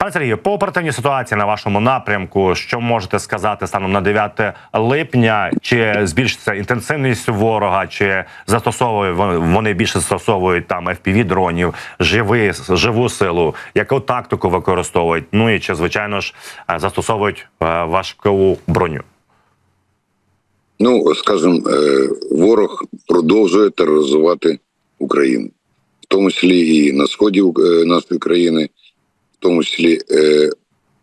Пане Сергію, по оперативній ситуації на вашому напрямку, що можете сказати станом на 9 липня? Чи збільшиться інтенсивність ворога, чи застосовують вони- більше застосовують там fpv дронів, живи живу силу? Яку тактику використовують? Ну і чи звичайно ж е, застосовують е, важку броню? Ну, скажімо, е, ворог продовжує тероризувати Україну, в тому числі і на сході нашої країни, тому числі е,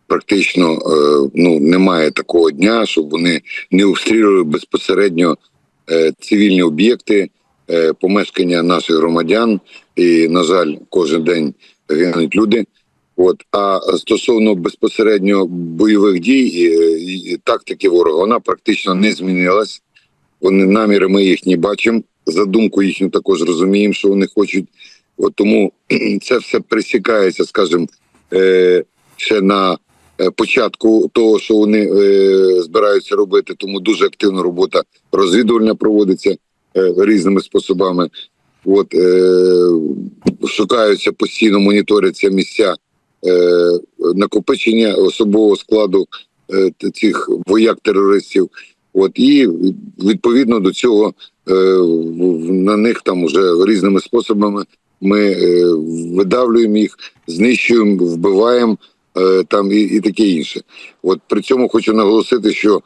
практично е, ну, немає такого дня, щоб вони не обстрілювали безпосередньо е, цивільні об'єкти, е, помешкання наших громадян. І, на жаль, кожен день гинуть люди. От а стосовно безпосередньо бойових дій і, і тактики ворога, вона практично не змінилась. Вони наміри ми їх не бачимо. Задумку їхню також розуміємо, що вони хочуть. От тому це все присікається, скажімо, е, ще на е, початку того, що вони е, збираються робити. Тому дуже активна робота розвідувальна проводиться різними способами. От шукаються постійно, моніторяться місця накопичення особового складу цих вояк-терористів. От і відповідно до цього на них там уже різними способами ми е, видавлюємо їх, знищуємо, вбиваємо е, там і, і таке інше. От при цьому хочу наголосити, що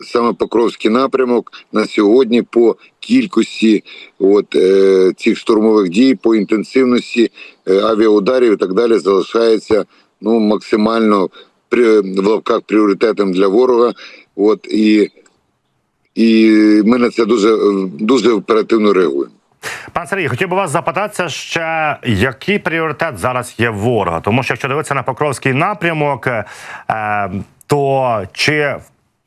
саме Покровський напрямок на сьогодні по кількості от, е, цих штурмових дій, по інтенсивності авіаударів і так далі залишається ну максимально при в лавках пріоритетом для ворога. От і, і ми на це дуже дуже оперативно реагуємо. Пан Сергій, хотів би вас запитатися ще, який пріоритет зараз є ворога? Тому що якщо дивитися на Покровський напрямок, е, то чи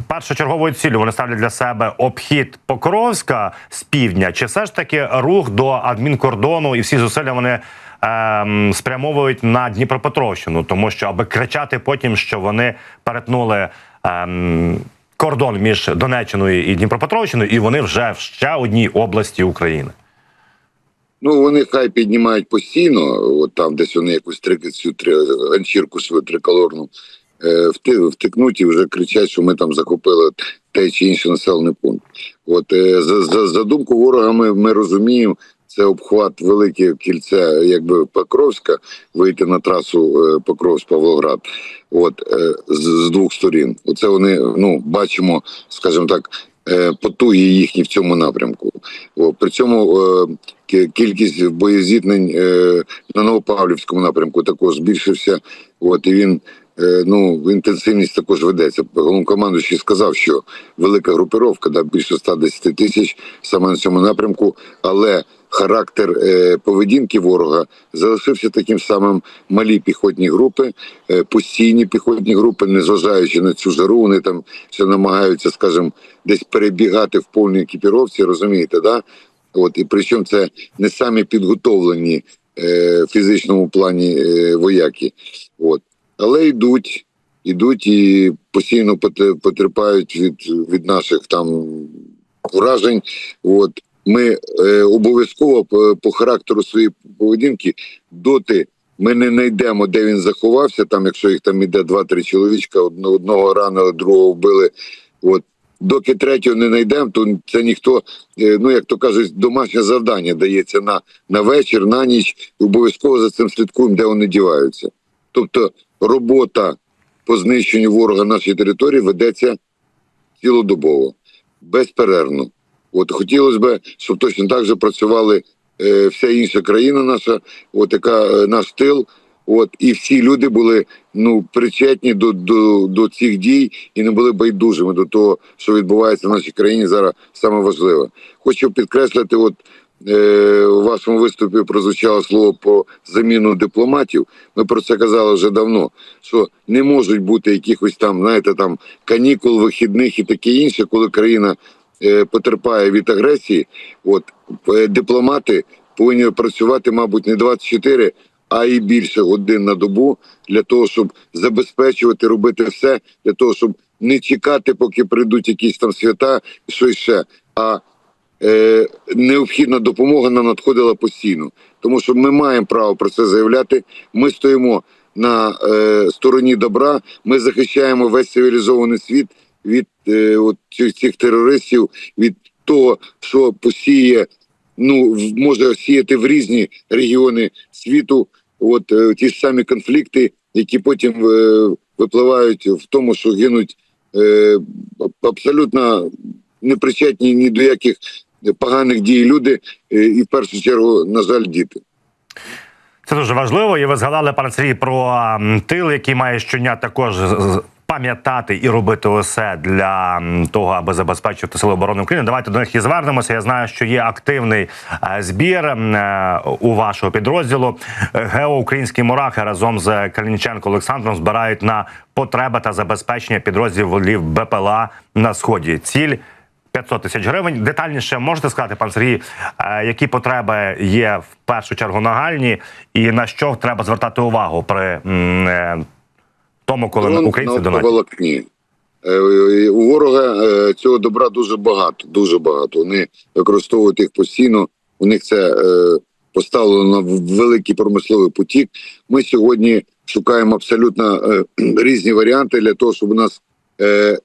першочерговою ціллю вони ставлять для себе обхід Покровська з півдня, чи все ж таки рух до адмінкордону і всі зусилля вони ем, спрямовують на Дніпропетровщину, тому що аби кричати потім, що вони перетнули. Ем, Кордон між Донеччиною і Дніпропетровщиною, і вони вже в ще одній області України. Ну вони хай піднімають постійно, от там десь вони якусь три цю три ганчірку свою триколорну е, вти, втикнуть і вже кричать, що ми там захопили той чи інший населений пункт. От е, за, за, за думку ворога, ми, ми розуміємо. Це обхват велике кільце, якби Покровська, вийти на трасу е, Покровськ-Павлоград. От е, з, з двох сторін. Оце вони ну бачимо, скажімо так, потуги їхні в цьому напрямку. При цьому е, кількість боєзіткнень е, на Новопавлівському напрямку також збільшився. От і він. е, Ну, інтенсивність також ведеться. Головнокомандуючий сказав, що велика групировка, да, більше 110 тисяч саме на цьому напрямку, але характер е, поведінки ворога залишився таким самим малі піхотні групи, е, постійні піхотні групи, незважаючи на цю жару, вони там ще намагаються, скажімо, десь перебігати в повній екіпіровці, розумієте, да? От і причому це не самі підготовлені е, в фізичному плані е, вояки. От. Але йдуть, йдуть і постійно потерпають від, від наших там уражень. От. Ми е, обов'язково по, характеру своєї поведінки доти ми не знайдемо, де він заховався. Там, якщо їх там іде два-три чоловічка, одного, ранили, другого вбили. От доки третього не знайдемо, то це ніхто, е, ну як то кажуть, домашнє завдання дається на, на вечір, на ніч. Обов'язково за цим слідкуємо, де вони діваються. Тобто робота по знищенню ворога нашої території ведеться цілодобово, безперервно. От хотілося б, щоб точно так же працювали е, вся інша країна наша, от яка е, наш тил. От і всі люди були ну причетні до, до, до цих дій і не були байдужими до того, що відбувається в нашій країні зараз саме важливе. Хочу підкреслити, от е, у вашому виступі прозвучало слово про заміну дипломатів. Ми про це казали вже давно. Що не можуть бути якихось там, знаєте, там канікул, вихідних і таке інше, коли країна потерпає від агресії. От е, дипломати повинні працювати, мабуть, не 24, а і більше годин на добу для того, щоб забезпечувати, робити все для того, щоб не чекати, поки прийдуть якісь там свята, щось ще. А е, необхідна допомога нам надходила постійно, тому що ми маємо право про це заявляти. Ми стоїмо на е, стороні добра. Ми захищаємо весь цивілізований світ від е, от цих, терористів, від того, що посіє, ну може сіяти в різні регіони світу. От е, ті ж самі конфлікти, які потім е, випливають в тому, що гинуть е, абсолютно непричетні ні до яких поганих дій люди, е, і в першу чергу, на жаль, діти. Це дуже важливо. І ви згадали, пане Сергій, про тил, який має щодня також пам'ятати і робити усе для того, аби забезпечувати сили оборони України. Давайте до них і звернемося. Я знаю, що є активний е, збір е, у вашого підрозділу. Геоукраїнські мурахи разом з Калініченко Олександром збирають на потреби та забезпечення підрозділів БПЛА на сході. Ціль 500 тисяч гривень. Детальніше можете сказати, пан Сергій, е, які потреби є в першу чергу нагальні, і на що треба звертати увагу при тому, коли Дрон українці на волокні. Е, У ворога е, цього добра дуже багато, дуже багато. Вони використовують їх постійно. У них це е, поставлено на великий промисловий потік. Ми сьогодні шукаємо абсолютно е, різні варіанти для того, щоб у нас е,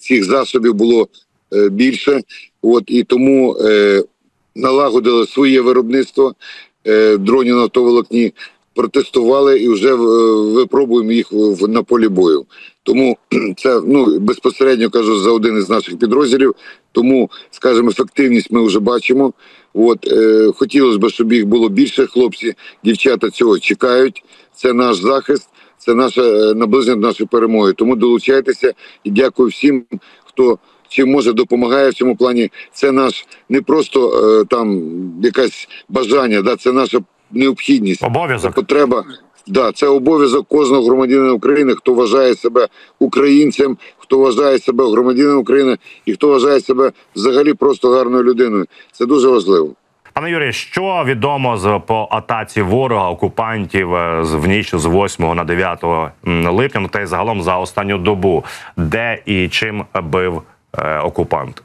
цих засобів було е, більше. От і тому е, налагодили своє виробництво е, дронів на автоволокні, протестували і вже е, випробуємо їх на полі бою. Тому це ну безпосередньо кажу за один із наших підрозділів. Тому, скажімо, ефективність ми вже бачимо. От е, хотілося б, щоб їх було більше. Хлопці, дівчата цього чекають. Це наш захист, це наше наближення до нашої перемоги. Тому долучайтеся і дякую всім, хто чим може допомагає в цьому плані. Це наш не просто е, там якась бажання, да, це наша необхідність. Обов'язок. потреба. Да, це обов'язок кожного громадянина України, хто вважає себе українцем, хто вважає себе громадянином України і хто вважає себе взагалі просто гарною людиною. Це дуже важливо. Пане Юрій, що відомо з по атаці ворога окупантів е, з в ніч з 8 на 9 липня, ну та й загалом за останню добу, де і чим бив е, окупант?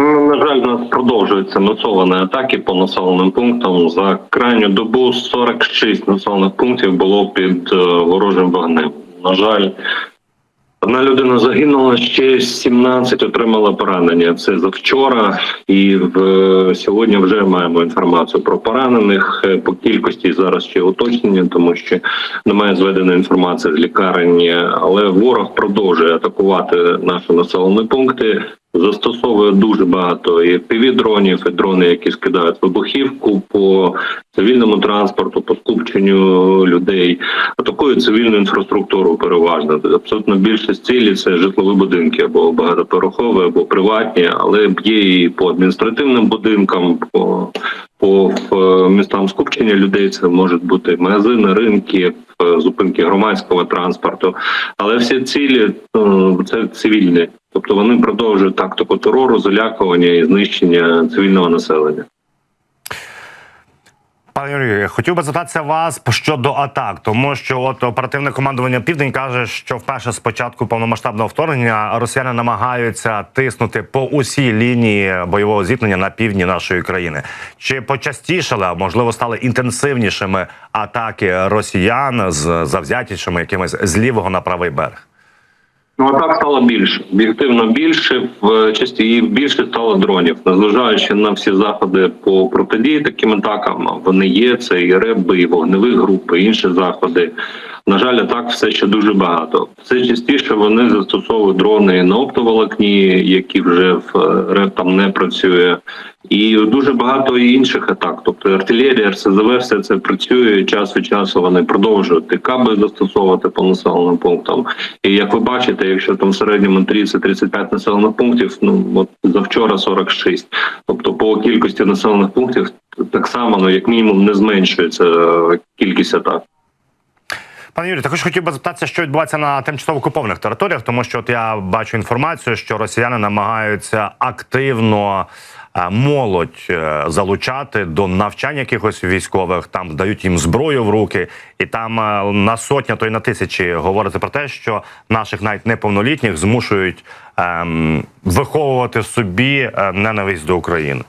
Ну, На жаль, у нас продовжуються масовані атаки по населеним пунктам. За крайню добу 46 населених пунктів було під е, ворожим вогнем. На жаль, одна людина загинула, ще 17 отримала поранення. Це завчора, і в сьогодні вже маємо інформацію про поранених. Е, По кількості зараз ще уточнення, тому що немає зведеної інформації з лікарень, але ворог продовжує атакувати наші населені пункти. Застосовує дуже багато і півдронів, і дрони, які скидають вибухівку по цивільному транспорту, по скупченню людей, атакує цивільну інфраструктуру переважно. Абсолютно більшість цілі це житлові будинки або багатоповерхові, або приватні, але б'є і по адміністративним будинкам, по по е, містам скупчення людей це можуть бути магазини, ринки, е, зупинки громадського транспорту. Але всі цілі е, це цивільні, тобто вони продовжують тактику терору, залякування і знищення цивільного населення. Пане Юрію, хотів би запитатися вас щодо атак, тому що от оперативне командування Південь каже, що вперше з початку повномасштабного вторгнення росіяни намагаються тиснути по усій лінії бойового зіткнення на півдні нашої країни. Чи почастішали, а можливо, стали інтенсивнішими атаки росіян з завзятішими якимись з лівого на правий берег? Ну а так стало більше. Об'єктивно більше в часті більше стало дронів, незважаючи на всі заходи по протидії таким атакам. Вони є. Це і реби, і вогневі групи, і інші заходи. На жаль, атак все ще дуже багато. Все частіше вони застосовують дрони на оптоволокні, які вже в РЕП там не працює, і дуже багато інших атак. Тобто артилерія, РСЗВ, все це працює. Час від часу вони продовжують і каби застосовувати по населеним пунктам. І як ви бачите, якщо там в середньому 30-35 населених пунктів, ну от завчора 46. Тобто по кількості населених пунктів так само, ну як мінімум, не зменшується е, кількість атак. Пане Юрію, також хотів би запитатися, що відбувається на тимчасово окупованих територіях, тому що от я бачу інформацію, що росіяни намагаються активно е, молодь е, залучати до навчання якихось військових, там дають їм зброю в руки, і там е, на сотня, то й на тисячі говорити про те, що наших навіть неповнолітніх змушують ем, виховувати собі ненависть до України.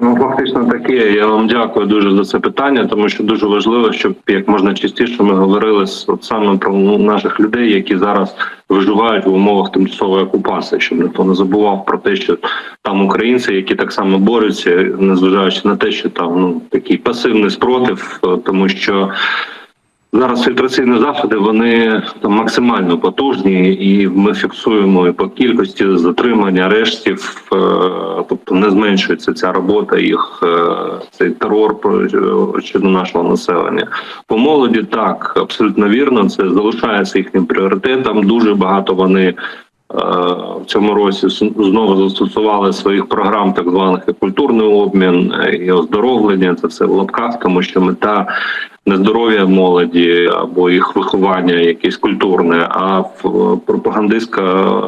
Ну, фактично таке. Я вам дякую дуже за це питання, тому що дуже важливо, щоб як можна частіше ми говорили от саме про наших людей, які зараз виживають в умовах тимчасової окупації, щоб ніхто не забував про те, що там українці, які так само борються, незважаючи на те, що там ну такий пасивний спротив, е, тому що. Зараз фільтраційні заходи вони там максимально потужні, і ми фіксуємо і по кількості затримань, арештів, е, тобто не зменшується ця робота, їх е, цей терор е, щодо нашого населення. По молоді так абсолютно вірно. Це залишається їхнім пріоритетом. Дуже багато вони. В цьому році знову застосували своїх програм, так званих і культурний обмін, і оздоровлення. Це все в лапках, тому що мета не здоров'я молоді або їх виховання, якесь культурне, а в- пропагандистська е,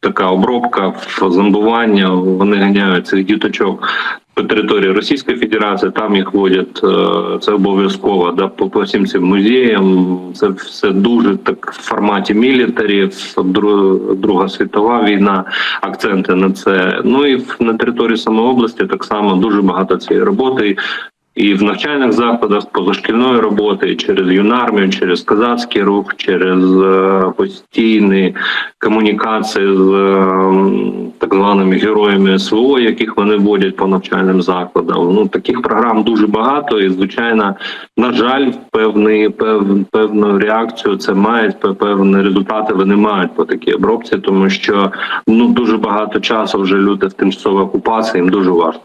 така обробка, зомбування. Вони ганяють цих діточок по території Російської Федерації. Там їх водять. е, Це обов'язково да, по, по всім цим музеям. Це все дуже так в форматі мілітарі, Дру- Друга світова війна, акценти на це. Ну і на території самої області так само дуже багато цієї роботи. І в навчальних закладах позашкільної роботи і через юнармію, через казацький рух, через е, постійні комунікації з е, так званими героями СВО, яких вони водять по навчальним закладам. Ну таких програм дуже багато, і звичайно, на жаль, певний пев, певну реакцію це мають певні результати. Вони мають по такій обробці, тому що ну дуже багато часу вже люди в тимчасовій окупації їм дуже важко.